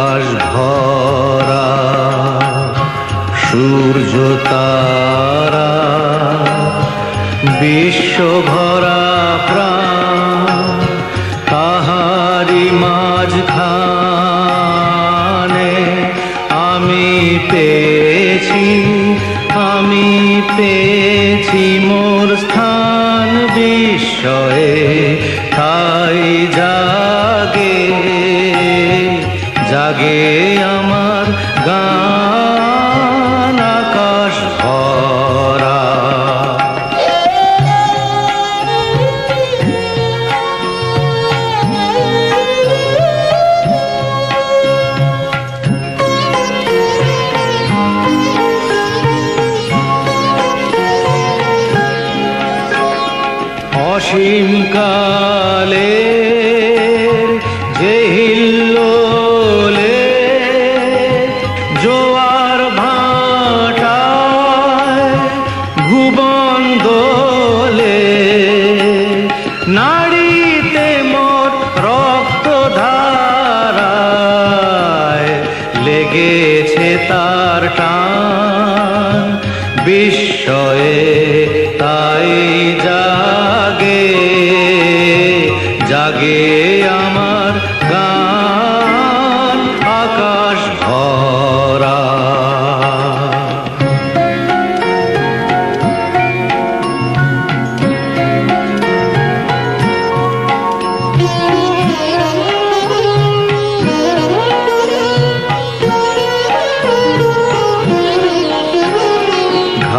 আকাশ ভরা, সূর্য তারা বিশ্বভরা প্রাণ তাহারি মাঝখানে আমি পেয়েছি আমি পেয়েছি মোর স্থান বিশ্বয়ে জাগে আমার গান আকাশ ভরা। অসীম কালে লেগেছে তার টান। বিস্ময়ে তাই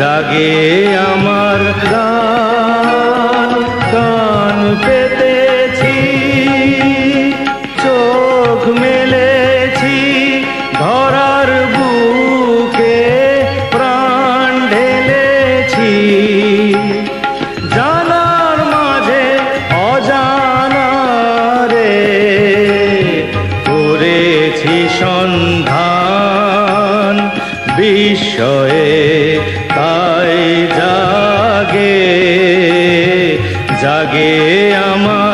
জাগে আমার গান গান পেতেছি, চোখ মেলেছি, ধরার বুকে প্রাণ ঢেলেছি। জানার মাঝে অজানারে করেছি সন্ধান, বিস্ময়ে জাগে আমার।